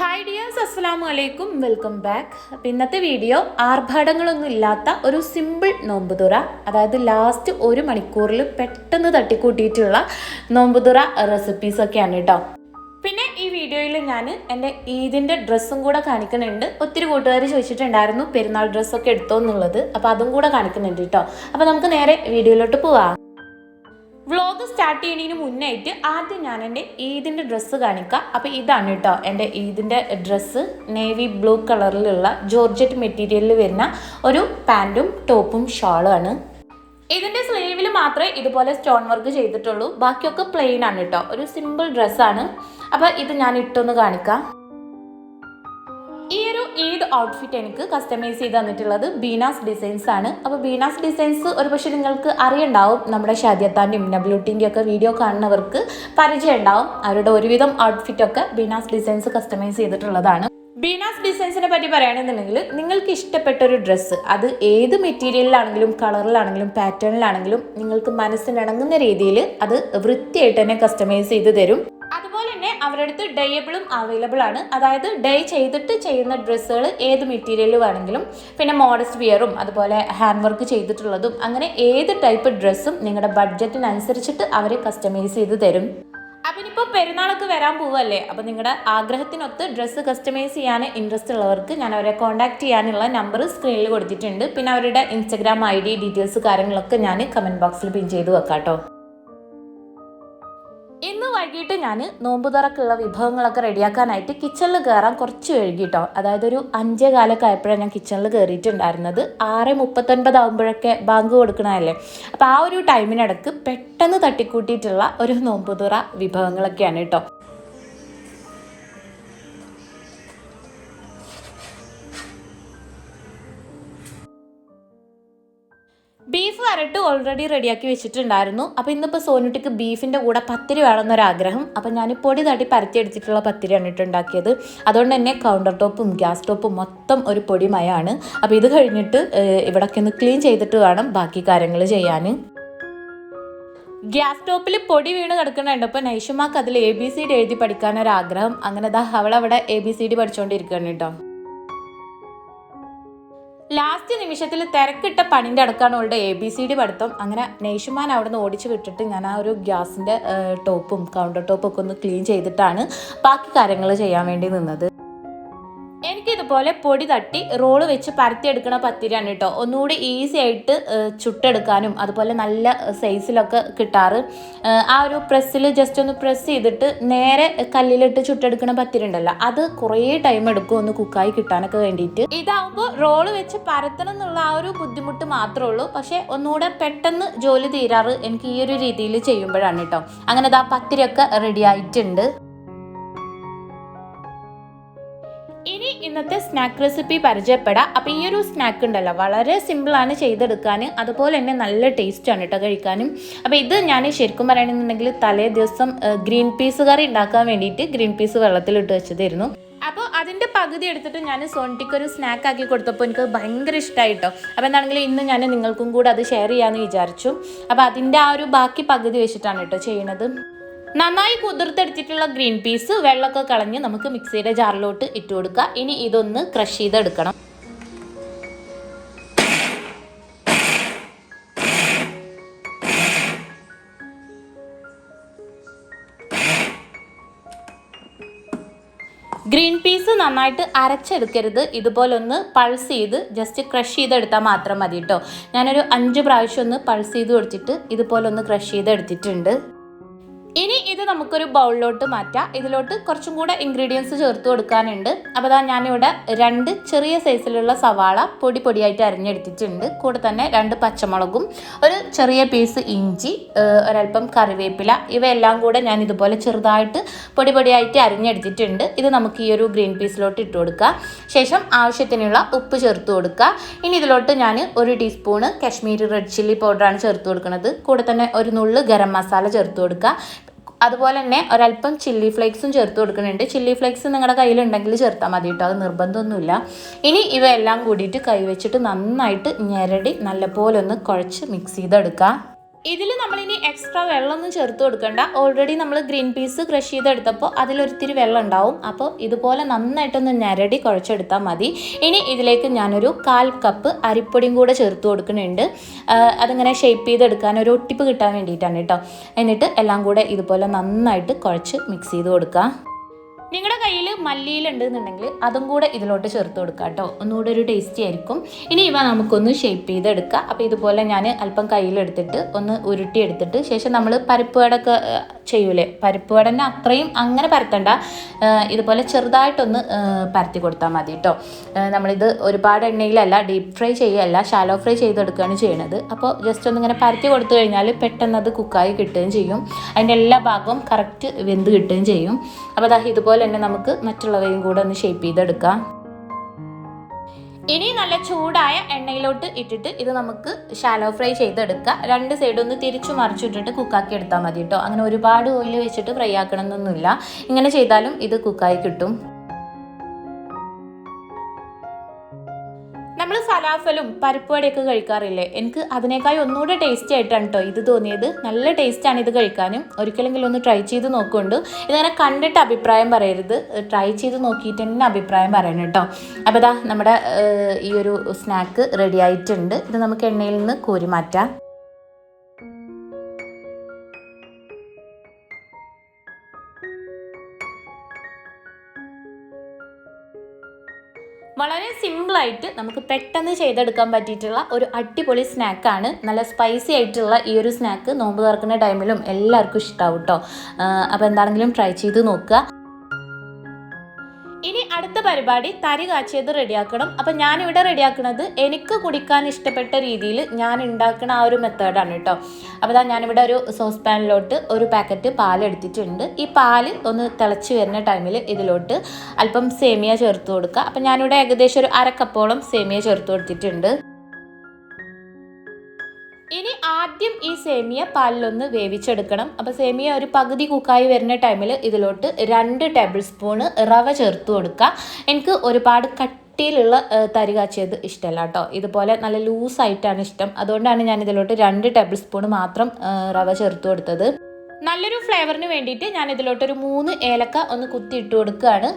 Hi dears അസ്സലാമു അലൈക്കും welcome back അപ്പം ഇന്നത്തെ വീഡിയോ ആർഭാടങ്ങളൊന്നും ഇല്ലാത്ത ഒരു സിമ്പിൾ നോമ്പുതുറ അതായത് ലാസ്റ്റ് ഒരു മണിക്കൂറിൽ പെട്ടെന്ന് തട്ടിക്കൂട്ടിയിട്ടുള്ള നോമ്പുതുറ റെസിപ്പീസൊക്കെയാണ് കേട്ടോ പിന്നെ ഈ വീഡിയോയിൽ ഞാൻ എന്റെ ഈദിന്റെ ഡ്രസ്സും കൂടെ കാണിക്കുന്നുണ്ട്. ഒത്തിരി കൂട്ടുകാർ ചോദിച്ചിട്ടുണ്ടായിരുന്നു പെരുന്നാൾ ഡ്രസ്സൊക്കെ എടുത്തോ എന്നുള്ളത് അപ്പോൾ അതും കൂടെ കാണിക്കുന്നുണ്ട് കേട്ടോ അപ്പോൾ നമുക്ക് നേരെ വീഡിയോയിലോട്ട് പോവാം. സ്റ്റാർട്ട് ചെയ്യുന്നതിന് മുന്നായിട്ട് ആദ്യം ഞാൻ എന്റെ ഈദിന്റെ ഡ്രസ്സ് കാണിക്കാം. അപ്പോൾ ഇതാണ് കേട്ടോ എന്റെ ഈദിന്റെ ഡ്രസ്സ് നേവി ബ്ലൂ കളറിലുള്ള ജോർജറ്റ് മെറ്റീരിയലിൽ വരുന്ന ഒരു പാന്റും ടോപ്പും ഷാളുമാണ്. ഇതിന്റെ സ്ലീവിൽ മാത്രമേ ഇതുപോലെ സ്റ്റോൺ വർക്ക് ചെയ്തിട്ടുള്ളൂ. ബാക്കിയൊക്കെ പ്ലെയിൻ ആണ് കേട്ടോ ഒരു സിമ്പിൾ ഡ്രസ്സാണ് അപ്പോൾ ഇത് ഞാൻ ഇട്ടൊന്ന് കാണിക്കാം. ഈ ഒരു ഈദ് ഔട്ട്ഫിറ്റ് എനിക്ക് കസ്റ്റമൈസ് ചെയ്ത് തന്നിട്ടുള്ളത് ബീനാസ് ഡിസൈൻസ് ആണ്. അപ്പോൾ ബീനാസ് ഡിസൈൻസ് ഒരുപക്ഷെ നിങ്ങൾക്ക് അറിയണ്ടാവും. നമ്മുടെ ഷാദിയത്താന്റെയും നബ്ലൂട്ടിന്റെയും ഒക്കെ വീഡിയോ കാണുന്നവർക്ക് പരിചയം ഉണ്ടാവും അവരുടെ ഒരുവിധം ഔട്ട്ഫിറ്റ് ഒക്കെ ബീനാസ് ഡിസൈൻസ് കസ്റ്റമൈസ് ചെയ്തിട്ടുള്ളതാണ്. ബീനാസ് ഡിസൈൻസിനെ പറ്റി പറയുകയാണെന്നുണ്ടെങ്കിൽ നിങ്ങൾക്ക് ഇഷ്ടപ്പെട്ട ഒരു ഡ്രസ്സ് അത് ഏത് മെറ്റീരിയലിലാണെങ്കിലും കളറിലാണെങ്കിലും പാറ്റേണിലാണെങ്കിലും നിങ്ങൾക്ക് മനസ്സിനിണങ്ങുന്ന രീതിയിൽ അത് വൃത്തിയായിട്ട് തന്നെ കസ്റ്റമൈസ് ചെയ്ത് തരും. അവരുടെ അടുത്ത് ഡേയബിളും അവൈലബിൾ ആണ്. അതായത് ഡേ ചെയ്തിട്ട് ചെയ്യുന്ന ഡ്രസ്സുകൾ ഏത് മെറ്റീരിയൽ വേണമെങ്കിലും പിന്നെ മോഡസ്റ്റ് വിയറും അതുപോലെ ഹാൻഡ് വർക്ക് ചെയ്തിട്ടുള്ളതും അങ്ങനെ ഏത് ടൈപ്പ് ഡ്രസ്സും നിങ്ങളുടെ ബഡ്ജറ്റിനനുസരിച്ചിട്ട് അവർ കസ്റ്റമൈസ് ചെയ്ത് തരും. അപ്പം ഇനിയിപ്പോൾ പെരുന്നാളൊക്കെ വരാൻ പോവല്ലേ അപ്പോൾ നിങ്ങളുടെ ആഗ്രഹത്തിനൊത്ത് ഡ്രസ്സ് കസ്റ്റമൈസ് ചെയ്യാൻ ഇൻട്രസ്റ്റ് ഉള്ളവർക്ക് ഞാൻ അവരെ കോൺടാക്ട് ചെയ്യാനുള്ള നമ്പർ സ്ക്രീനിൽ കൊടുത്തിട്ടുണ്ട്. പിന്നെ അവരുടെ ഇൻസ്റ്റഗ്രാം ഐ ഡി ഡീറ്റെയിൽസ് കാര്യങ്ങളൊക്കെ ഞാൻ കമന്റ് ബോക്സിൽ പിൻ ചെയ്ത് വെക്കാം കേട്ടോ ഞാൻ നോമ്പ് തുറക്കുള്ള വിഭവങ്ങളൊക്കെ റെഡിയാക്കാനായിട്ട് കിച്ചണിൽ കയറാൻ കുറച്ച് വൈകിട്ടോ. അതായത് ഒരു അഞ്ചേ കാലൊക്കെ ആയപ്പോഴാണ് ഞാൻ കിച്ചണിൽ കയറിയിട്ടുണ്ടായിരുന്നത് ആറ് മുപ്പത്തൊൻപത് ആകുമ്പോഴൊക്കെ ബാങ്ക് കൊടുക്കണമല്ലേ അപ്പോൾ ആ ഒരു ടൈമിനിടക്ക് പെട്ടെന്ന് തട്ടിക്കൂട്ടിയിട്ടുള്ള ഒരു നോമ്പ് തുറ വിഭവങ്ങളൊക്കെയാണ് കേട്ടോ. ബീഫ് വരട്ട് ഓൾറെഡി റെഡിയാക്കി വെച്ചിട്ടുണ്ടായിരുന്നു. അപ്പോൾ ഇന്നിപ്പോൾ സോനുട്ടിക്ക് ബീഫിന്റെ കൂടെ പത്തിരി വേണമെന്നൊരാഗ്രഹം. അപ്പോൾ ഞാൻ പൊടി തട്ടി പരത്തി എടുത്തിട്ടുള്ള പത്തിരിയാണ് ഇട്ട് ഉണ്ടാക്കിയത്. അതുകൊണ്ട് തന്നെ കൗണ്ടർ ടോപ്പും ഗ്യാസ് ടോപ്പും മൊത്തം ഒരു പൊടിമയാണ് അപ്പോൾ ഇത് കഴിഞ്ഞിട്ട് ഇവിടൊക്കെ ഒന്ന് ക്ലീൻ ചെയ്തിട്ട് വേണം ബാക്കി കാര്യങ്ങൾ ചെയ്യാൻ ഗ്യാസ് ടോപ്പിൽ പൊടി വീണ് കിടക്കുന്നുണ്ട്. അപ്പോൾ നൈഷുമാക്ക് അതിൽ എ ബി സി ഡി എഴുതി പഠിക്കാനൊരാഗ്രഹം. അങ്ങനെ ദാ അവളവിടെ എ ബി സി ഡി പഠിച്ചുകൊണ്ടിരിക്കുകയാണ് കേട്ടോ. ലാസ്റ്റ് നിമിഷത്തിൽ തിരക്കിട്ട പണിന്റെ അടുക്കാണ് അവളുടെ എ ബി സി ഡി പഠിത്തം. അങ്ങനെ നേഷുമാൻ അവിടെ നിന്ന് ഓടിച്ച് വിട്ടിട്ട് ഞാൻ ആ ഒരു ഗ്യാസിന്റെ ടോപ്പും കൗണ്ടർ ടോപ്പും ഒക്കെ ഒന്ന് ക്ലീൻ ചെയ്തിട്ടാണ് ബാക്കി കാര്യങ്ങൾ ചെയ്യാൻ വേണ്ടി നിന്നത്. എനിക്കിതുപോലെ പൊടി തട്ടി റോൾ വെച്ച് പരത്തിയെടുക്കണ പത്തിരിയാണ് കേട്ടോ. ഒന്നുകൂടി ഈസി ആയിട്ട് ചുട്ടെടുക്കാനും അതുപോലെ നല്ല സൈസിലൊക്കെ കിട്ടാറ്. ആ ഒരു പ്രസ്സിൽ ജസ്റ്റ് ഒന്ന് പ്രസ് ചെയ്തിട്ട് നേരെ കല്ലിലിട്ട് ചുട്ടെടുക്കണ പത്തിരി ഉണ്ടല്ലോ അത് കുറേ ടൈം എടുക്കും ഒന്ന് കുക്കായി കിട്ടാനൊക്കെ വേണ്ടിയിട്ട് ഇതാവുമ്പോൾ റോൾ വെച്ച് പരത്തണം എന്നുള്ള ആ ഒരു ബുദ്ധിമുട്ട് മാത്രമേ ഉള്ളൂ. പക്ഷേ ഒന്നുകൂടെ പെട്ടെന്ന് ജോലി തീരാറ് എനിക്ക് ഈ ഒരു രീതിയിൽ ചെയ്യുമ്പോഴാണ് കേട്ടോ. അങ്ങനെ ഇതാ പത്തിരിയൊക്കെ റെഡി ആയിട്ടുണ്ട്. സ്നാക്ക് റെസിപ്പി പരിചയപ്പെടാം. അപ്പോൾ ഈ ഒരു സ്നാക്ക് ഉണ്ടല്ലോ വളരെ സിമ്പിളാണ് ചെയ്തെടുക്കാൻ അതുപോലെ തന്നെ നല്ല ടേസ്റ്റാണ് കേട്ടോ കഴിക്കാനും. അപ്പോൾ ഇത് ഞാൻ ശരിക്കും പറയണമെന്നുണ്ടെങ്കിൽ തലേ ദിവസം ഗ്രീൻ പീസ് കറി ഉണ്ടാക്കാൻ വേണ്ടിയിട്ട് ഗ്രീൻ പീസ് വെള്ളത്തിലിട്ട് വെച്ചതായിരുന്നു. അപ്പോൾ അതിന്റെ പകുതി എടുത്തിട്ട് ഞാൻ സോണിറ്റിക്ക് ഒരു സ്നാക്ക് ആക്കി കൊടുത്തപ്പോൾ എനിക്ക് ഭയങ്കര ഇഷ്ടമായിട്ടോ അപ്പോൾ എന്താണെങ്കിലും ഇന്ന് ഞാൻ നിങ്ങൾക്കും കൂടെ അത് ഷെയർ ചെയ്യാമെന്ന് വിചാരിച്ചു. അപ്പോൾ അതിന്റെ ആ ഒരു ബാക്കി പകുതി വെച്ചിട്ടാണ് കേട്ടോ ചെയ്യണത്. നന്നായി കുതിർത്തെടുത്തിട്ടുള്ള ഗ്രീൻ പീസ് വെള്ളമൊക്കെ കളഞ്ഞ് നമുക്ക് മിക്സിയുടെ ജാറിലോട്ട് ഇട്ട് കൊടുക്കുക ഇനി ഇതൊന്ന് ക്രഷ് ചെയ്തെടുക്കണം. ഗ്രീൻ പീസ് നന്നായിട്ട് അരച്ചെടുക്കരുത്. ഇതുപോലെ ഒന്ന് പൾസ് ചെയ്ത് ജസ്റ്റ് ക്രഷ് ചെയ്തെടുത്താൽ മാത്രം മതി കേട്ടോ. ഞാനൊരു അഞ്ച് പ്രാവശ്യം ഒന്ന് പൾസ് ചെയ്ത് കൊടുത്തിട്ട് ഇതുപോലെ ഒന്ന് ക്രഷ് ചെയ്തെടുത്തിട്ടുണ്ട്. ഇത് നമുക്കൊരു ബൗളിലോട്ട് മാറ്റാം. ഇതിലോട്ട് കുറച്ചും കൂടെ ഇൻഗ്രീഡിയൻസ് ചേർത്ത് കൊടുക്കാനുണ്ട്. അപ്പോൾ അതാ ഞാനിവിടെ രണ്ട് ചെറിയ സൈസിലുള്ള സവാള പൊടി പൊടിയായിട്ട് അരിഞ്ഞെടുത്തിട്ടുണ്ട്. കൂടെ തന്നെ രണ്ട് പച്ചമുളകും ഒരു ചെറിയ പീസ് ഇഞ്ചി ഒരല്പം കറിവേപ്പില ഇവയെല്ലാം കൂടെ ഞാൻ ഇതുപോലെ ചെറുതായിട്ട് പൊടി പൊടിയായിട്ട് അരിഞ്ഞെടുത്തിട്ടുണ്ട്. ഇത് നമുക്ക് ഈ ഒരു ഗ്രീൻ പീസിലോട്ട് ഇട്ട് കൊടുക്കുക ശേഷം ആവശ്യത്തിനുള്ള ഉപ്പ് ചേർത്ത് കൊടുക്കുക ഇനി ഇതിലോട്ട് ഞാൻ ഒരു ടീസ്പൂണ് കാശ്മീരി റെഡ് ചില്ലി പൗഡറാണ് ചേർത്ത് കൊടുക്കുന്നത്. കൂടെ തന്നെ ഒരു നുള്ള് ഗരം മസാല ചേർത്ത് കൊടുക്കുക അതുപോലെ തന്നെ ഒരല്പം ചില്ലി ഫ്ലേക്സും ചേർത്ത് കൊടുക്കുന്നുണ്ട്. ചില്ലി ഫ്ലേക്സ് നിങ്ങളുടെ കയ്യിലുണ്ടെങ്കിൽ ചേർത്താൽ മതി കേട്ടോ അത് നിർബന്ധമൊന്നുമില്ല. ഇനി ഇവയെല്ലാം കൂടിയിട്ട് കൈ വെച്ചിട്ട് നന്നായിട്ട് ഞെരടി നല്ലപോലെ ഒന്ന് കുഴച്ച് മിക്സ് ചെയ്തെടുക്കുക ഇതിൽ നമ്മളിനി എക്സ്ട്രാ വെള്ളമൊന്നും ചേർത്ത് കൊടുക്കണ്ട. ഓൾറെഡി നമ്മൾ ഗ്രീൻ പീസ് ക്രഷ് ചെയ്തെടുത്തപ്പോൾ അതിലൊരിത്തിരി വെള്ളം ഉണ്ടാവും അപ്പോൾ ഇതുപോലെ നന്നായിട്ടൊന്ന് ഞരടി കുഴച്ചെടുത്താൽ മതി. ഇനി ഇതിലേക്ക് ഞാനൊരു കാൽ കപ്പ് അരിപ്പൊടിയും കൂടെ ചേർത്ത് കൊടുക്കുന്നുണ്ട്. അതിങ്ങനെ ഷേപ്പ് ചെയ്തെടുക്കാൻ ഒരു ഒട്ടിപ്പ് കിട്ടാൻ വേണ്ടിയിട്ടാണ് കേട്ടോ. എന്നിട്ട് എല്ലാം കൂടെ ഇതുപോലെ നന്നായിട്ട് കുഴച്ച് മിക്സ് ചെയ്ത് കൊടുക്കുക നിങ്ങളുടെ കയ്യിൽ മല്ലിയിലുണ്ട് എന്നുണ്ടെങ്കിൽ അതും കൂടെ ഇതിലോട്ട് ചേർത്ത് കൊടുക്കുക കേട്ടോ. ഒന്നുകൂടെ ഒരു ടേസ്റ്റി ആയിരിക്കും. ഇനി ഇവ നമുക്കൊന്ന് ഷേപ്പ് ചെയ്തെടുക്കാം അപ്പോൾ ഇതുപോലെ ഞാൻ അല്പം കയ്യിലെടുത്തിട്ട് ഒന്ന് ഉരുട്ടി എടുത്തിട്ട് ശേഷം നമ്മൾ പരിപ്പ് വടക്ക് ചെയ്യൂലേ? പരിപ്പ് വടനെ അത്രയും അങ്ങനെ പരത്തണ്ട. ഇതുപോലെ ചെറുതായിട്ടൊന്ന് പരത്തി കൊടുത്താൽ മതി കേട്ടോ. നമ്മളിത് ഒരുപാട് എണ്ണയിലല്ല ഡീപ് ഫ്രൈ ചെയ്യല്ല ഷാലോ ഫ്രൈ ചെയ്തെടുക്കുകയാണ് ചെയ്യണത്. അപ്പോൾ ജസ്റ്റ് ഒന്ന് ഇങ്ങനെ പരത്തി കൊടുത്തു കഴിഞ്ഞാൽ പെട്ടെന്ന് അത് കുക്കായി കിട്ടുകയും ചെയ്യും. അതിന്റെ എല്ലാ ഭാഗവും കറക്റ്റ് വെന്ത് കിട്ടുകയും ചെയ്യും. അപ്പോൾ അതാ ഇതുപോലെ തന്നെ നമുക്ക് മറ്റുള്ളവയും കൂടെ ഒന്ന് ഷേപ്പ് ചെയ്തെടുക്കാം. ഇനി നല്ല ചൂടായ എണ്ണയിലോട്ട് ഇട്ടിട്ട് ഇത് നമുക്ക് ഷാലോ ഫ്രൈ ചെയ്തെടുക്കുക രണ്ട് സൈഡ് ഒന്ന് തിരിച്ചു മറിച്ചിട്ടിട്ട് കുക്കാക്കി എടുത്താൽ മതി കേട്ടോ അങ്ങനെ ഒരുപാട് ഓയിൽ വെച്ചിട്ട് ഫ്രൈ ആക്കണമെന്നൊന്നുമില്ല ഇങ്ങനെ ചെയ്താലും ഇത് കുക്കായി കിട്ടും. നമ്മൾ ഫലാഫലും പരിപ്പുവടയൊക്കെ കഴിക്കാറില്ലേ? എനിക്ക് അതിനേക്കാൾ ഒന്നുകൂടെ ടേസ്റ്റി ആയിട്ടാണ് കേട്ടോ ഇത് തോന്നിയത്. നല്ല ടേസ്റ്റാണ് ഇത് കഴിക്കാനും. ഒരിക്കലെങ്കിലും ഒന്ന് ട്രൈ ചെയ്ത് നോക്കുന്നുണ്ട്. ഇതിങ്ങനെ കണ്ടിട്ട് അഭിപ്രായം പറയരുത്. ട്രൈ ചെയ്ത് നോക്കിയിട്ട് തന്നെ അഭിപ്രായം പറയണം കേട്ടോ അപ്പോൾ ദാ നമ്മുടെ ഈ ഒരു സ്നാക്ക് റെഡി ആയിട്ടുണ്ട്. ഇത് നമുക്ക് എണ്ണയിൽ നിന്ന് കോരി മാറ്റാം. വളരെ സിമ്പിളായിട്ട് നമുക്ക് പെട്ടെന്ന് ചെയ്തെടുക്കാൻ പറ്റിയിട്ടുള്ള ഒരു അടിപൊളി സ്നാക്കാണ് നല്ല സ്പൈസി ആയിട്ടുള്ള ഈ ഒരു സ്നാക്ക് നോമ്പ് തുറക്കുന്ന ടൈമിലും എല്ലാവർക്കും ഇഷ്ടമാവും കേട്ടോ അപ്പോൾ എന്താണെങ്കിലും ട്രൈ ചെയ്ത് നോക്കുക. അടുത്ത പരിപാടി തരി കാച്ചിയത് റെഡിയാക്കണം. അപ്പം ഞാനിവിടെ റെഡിയാക്കുന്നത് എനിക്ക് കുടിക്കാൻ ഇഷ്ടപ്പെട്ട രീതിയിൽ ഞാൻ ഉണ്ടാക്കുന്ന ആ ഒരു മെത്തേഡാണ് കേട്ടോ അപ്പോൾ ഇതാ ഞാനിവിടെ ഒരു സോസ് പാനിലോട്ട് ഒരു പാക്കറ്റ് പാൽ എടുത്തിട്ടുണ്ട്. ഈ പാൽ ഒന്ന് തിളച്ച് വരുന്ന ടൈമിൽ ഇതിലോട്ട് അല്പം സേമിയ ചേർത്ത് കൊടുക്കുക. അപ്പം ഞാനിവിടെ ഏകദേശം ഒരു അര കപ്പോളം സേമിയ ചേർത്ത് കൊടുത്തിട്ടുണ്ട്. ആദ്യം ഈ സേമിയ പാലിലൊന്ന് വേവിച്ചെടുക്കണം. അപ്പോൾ സേമിയ ഒരു പകുതി കുക്കായി വരുന്ന ടൈമിൽ ഇതിലോട്ട് രണ്ട് ടേബിൾ സ്പൂണ് റവ ചേർത്ത് കൊടുക്കുക എനിക്ക് ഒരുപാട് കട്ടിയിലുള്ള തരി കാച്ചിയത് ഇഷ്ടമല്ല കേട്ടോ ഇതുപോലെ നല്ല ലൂസായിട്ടാണ് ഇഷ്ടം. അതുകൊണ്ടാണ് ഞാൻ ഇതിലോട്ട് രണ്ട് ടേബിൾ സ്പൂൺ മാത്രം റവ ചേർത്ത് കൊടുത്തത്. നല്ലൊരു ഫ്ലേവറിന് വേണ്ടിയിട്ട് ഞാൻ ഇതിലോട്ടൊരു മൂന്ന് ഏലക്ക ഒന്ന് കുത്തി ഇട്ട് കൊടുക്കുകയാണ്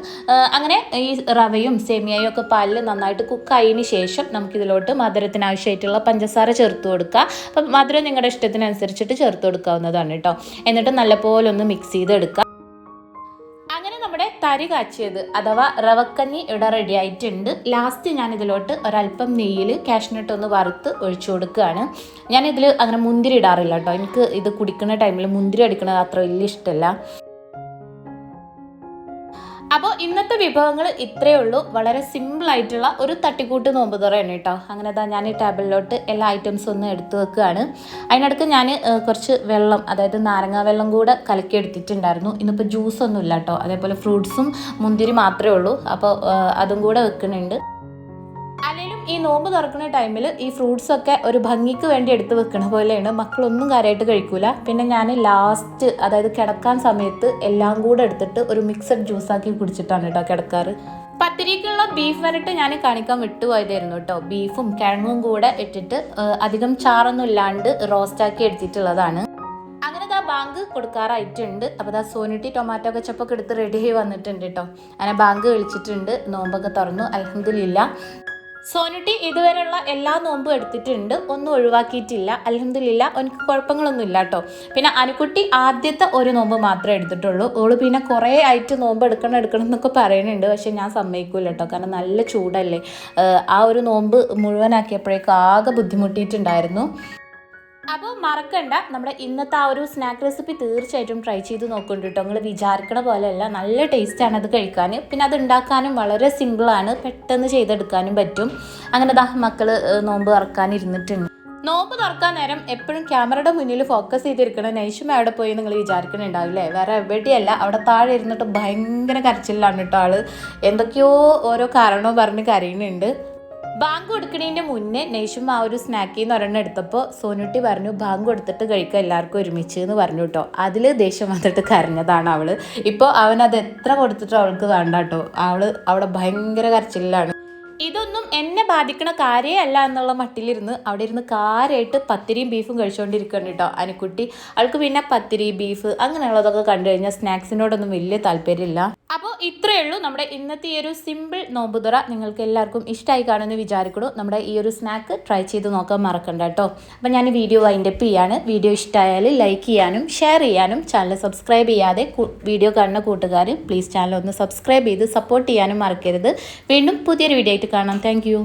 അങ്ങനെ ഈ റവയും സേമിയയും ഒക്കെ പാലിൽ നന്നായിട്ട് കുക്കായതിന് ശേഷം നമുക്കിതിലോട്ട് മധുരത്തിന് ആവശ്യമായിട്ടുള്ള പഞ്ചസാര ചേർത്ത് കൊടുക്കുക. അപ്പം മധുരം നിങ്ങളുടെ ഇഷ്ടത്തിനനുസരിച്ചിട്ട് ചേർത്ത് കൊടുക്കാവുന്നതാണ് കേട്ടോ. എന്നിട്ട് നല്ലപോലെ ഒന്ന് മിക്സ് ചെയ്തെടുക്കുക. നമ്മുടെ കാച്ചിയത്. അഥവാ റവക്കഞ്ഞി ഇവിടെ റെഡി ആയിട്ടുണ്ട്. ലാസ്റ്റ് ഞാൻ ഇതിലോട്ട് ഒരല്പം നെയ്യിൽ കാഷ്നട്ട് ഒന്ന് വറുത്ത് ഒഴിച്ചു കൊടുക്കുകയാണ്. ഞാൻ ഇതിൽ അങ്ങനെ മുന്തിരി ഇടാറില്ല കേട്ടോ. എനിക്ക് ഇത് കുടിക്കുന്ന ടൈമിൽ മുന്തിരി അടിക്കുന്നത് അത്ര വലിയ ഇഷ്ടമല്ല അപ്പോൾ ഇന്നത്തെ വിഭവങ്ങൾ ഇത്രയേ ഉള്ളൂ. വളരെ സിമ്പിൾ ആയിട്ടുള്ള ഒരു തട്ടിക്കൂട്ട് നോമ്പ് തുറയാണ് കേട്ടോ അങ്ങനെ തന്നെ ഞാൻ ഈ ടേബിളിലോട്ട് എല്ലാ ഐറ്റംസും ഒന്ന് എടുത്തു വെക്കുകയാണ്. അതിനിടയ്ക്ക് ഞാൻ കുറച്ച് വെള്ളം അതായത് നാരങ്ങ വെള്ളം കൂടെ കലക്കി എടുത്തിട്ടുണ്ടായിരുന്നു ഇന്നിപ്പോൾ ജ്യൂസ് ഒന്നും ഇല്ല കേട്ടോ അതേപോലെ ഫ്രൂട്ട്സും മുന്തിരി മാത്രമേ ഉള്ളൂ. അപ്പോൾ അതും കൂടെ വെക്കുന്നുണ്ട്. ഈ നോമ്പ് തുറക്കുന്ന ടൈമിൽ ഈ ഫ്രൂട്ട്സ് ഒക്കെ ഒരു ഭംഗിക്ക് വേണ്ടി എടുത്ത് വെക്കണ പോലെയാണ്. മക്കളൊന്നും കാര്യമായിട്ട് കഴിക്കൂല. പിന്നെ ഞാൻ ലാസ്റ്റ് അതായത് കിടക്കാൻ സമയത്ത് എല്ലാം കൂടെ എടുത്തിട്ട് ഒരു മിക്സഡ് ജ്യൂസാക്കി കുടിച്ചിട്ടാണ് കേട്ടോ കിടക്കാറ്. പത്തിരിക്കുള്ള ബീഫ് വരട്ട് ഞാൻ കാണിക്കാൻ വിട്ടുപോയതായിരുന്നു കേട്ടോ ബീഫും കിഴങ്ങും കൂടെ ഇട്ടിട്ട് അധികം ചാറൊന്നും ഇല്ലാണ്ട് റോസ്റ്റാക്കി എടുത്തിട്ടുള്ളതാണ്. അങ്ങനെ ദാ ബാങ്ക് കൊടുക്കാറായിട്ടുണ്ട്. അപ്പോൾ ദാ സോനിട്ടി ടൊമാറ്റോ കച്ചപ്പൊക്കെ എടുത്ത് റെഡി ആയി വന്നിട്ടുണ്ട് കേട്ടോ അങ്ങനെ ബാങ്ക് വിളിച്ചിട്ടുണ്ട്. നോമ്പൊക്കെ തുറന്നു. അലഹമില്ല സോനുട്ടി ഇതുവരെയുള്ള എല്ലാ നോമ്പും എടുത്തിട്ടുണ്ട്. ഒന്നും ഒഴിവാക്കിയിട്ടില്ല. അലഹമില്ല എനിക്ക് കുഴപ്പങ്ങളൊന്നും ഇല്ല കേട്ടോ പിന്നെ അനുക്കുട്ടി ആദ്യത്തെ ഒരു നോമ്പ് മാത്രമേ എടുത്തിട്ടുള്ളൂ. ഓൾ പിന്നെ കുറേ ആയിട്ട് നോമ്പ് എടുക്കണം എടുക്കണം എന്നൊക്കെ പറയുന്നുണ്ട്. പക്ഷെ ഞാൻ സമ്മതിക്കൂല കേട്ടോ കാരണം നല്ല ചൂടല്ലേ. ആ ഒരു നോമ്പ് മുഴുവനാക്കിയപ്പോഴേക്കും ആകെ ബുദ്ധിമുട്ടിയിട്ടുണ്ടായിരുന്നു. അപ്പോൾ മറക്കണ്ട നമ്മുടെ ഇന്നത്തെ ആ ഒരു സ്നാക്ക് റെസിപ്പി തീർച്ചയായിട്ടും ട്രൈ ചെയ്ത് നോക്കുന്നുണ്ട് കേട്ടോ നിങ്ങൾ വിചാരിക്കണ പോലെയല്ല നല്ല ടേസ്റ്റാണ് അത് കഴിക്കാൻ പിന്നെ അത് ഉണ്ടാക്കാനും വളരെ സിമ്പിളാണ് പെട്ടെന്ന് ചെയ്തെടുക്കാനും പറ്റും. അങ്ങനെ ദാ മക്കൾ നോമ്പ് തുറക്കാനിരുന്നിട്ടുണ്ട് നോമ്പ് തുറക്കാൻ നേരം എപ്പോഴും ക്യാമറയുടെ മുന്നിൽ ഫോക്കസ് ചെയ്തിരിക്കണം നൈഷും അവിടെ പോയി നിങ്ങൾ വിചാരിക്കണുണ്ടാവില്ലേ? വേറെ എവിടെയല്ല അവിടെ താഴെ ഇരുന്നിട്ട് ഭയങ്കര കരച്ചിലാണ് കേട്ടോ ആൾ. എന്തൊക്കെയോ ഓരോ കാരണവും പറഞ്ഞ് കരയുന്നുണ്ട്. ബാങ്ക് കൊടുക്കണതിന്റെ മുന്നേ നെയ്ഷും ആ ഒരു സ്നാക്കിൽ നിന്ന് ഒരെണ്ണം എടുത്തപ്പോൾ സോനുട്ടി പറഞ്ഞു ബാങ്ക് കൊടുത്തിട്ട് കഴിക്കുക എല്ലാവർക്കും ഒരുമിച്ച് എന്ന് പറഞ്ഞു കേട്ടോ അതിൽ ദേഷ്യം വന്നിട്ട് കരഞ്ഞതാണ് അവൾ. ഇപ്പോൾ അവൻ അത് എത്ര കൊടുത്തിട്ടും അവൾക്ക് വേണ്ട കേട്ടോ അവൾ അവിടെ ഭയങ്കര കരച്ചിലാണ് ഇതൊന്നും എന്നെ ബാധിക്കണ കാര്യേ അല്ല എന്നുള്ള മട്ടിലിരുന്ന് അവിടെ ഇരുന്ന് കാരായിട്ട് പത്തിരിയും ബീഫും കഴിച്ചുകൊണ്ടിരിക്കുകയാണ് കേട്ടോ അനുക്കുട്ടി. അവൾക്ക് പിന്നെ പത്തിരി ബീഫ് അങ്ങനെയുള്ളതൊക്കെ കണ്ടു കഴിഞ്ഞാൽ സ്നാക്സിനോടൊന്നും വലിയ താല്പര്യമില്ല. അപ്പോൾ ഇത്രയേ ഉള്ളൂ നമ്മുടെ ഇന്നത്തെ ഈ ഒരു സിമ്പിൾ നോമ്പുതുറ. നിങ്ങൾക്ക് എല്ലാവർക്കും ഇഷ്ടമായി കാണുമെന്ന് വിചാരിക്കണു നമ്മുടെ ഈ ഒരു സ്നാക്ക് ട്രൈ ചെയ്ത് നോക്കാൻ മറക്കണ്ട കേട്ടോ. അപ്പോൾ ഞാൻ വീഡിയോ വൈൻഡപ്പ് ചെയ്യാണ്. വീഡിയോ ഇഷ്ടമായാൽ ലൈക്ക് ചെയ്യാനും ഷെയർ ചെയ്യാനും ചാനൽ സബ്സ്ക്രൈബ് ചെയ്യാതെ വീഡിയോ കാണുന്ന കൂട്ടുകാർ പ്ലീസ് ചാനൽ ഒന്ന് സബ്സ്ക്രൈബ് ചെയ്ത് സപ്പോർട്ട് ചെയ്യാനും മറക്കരുത്. വീണ്ടും പുതിയൊരു വീഡിയോ ആയിട്ട് കാണാം താങ്ക്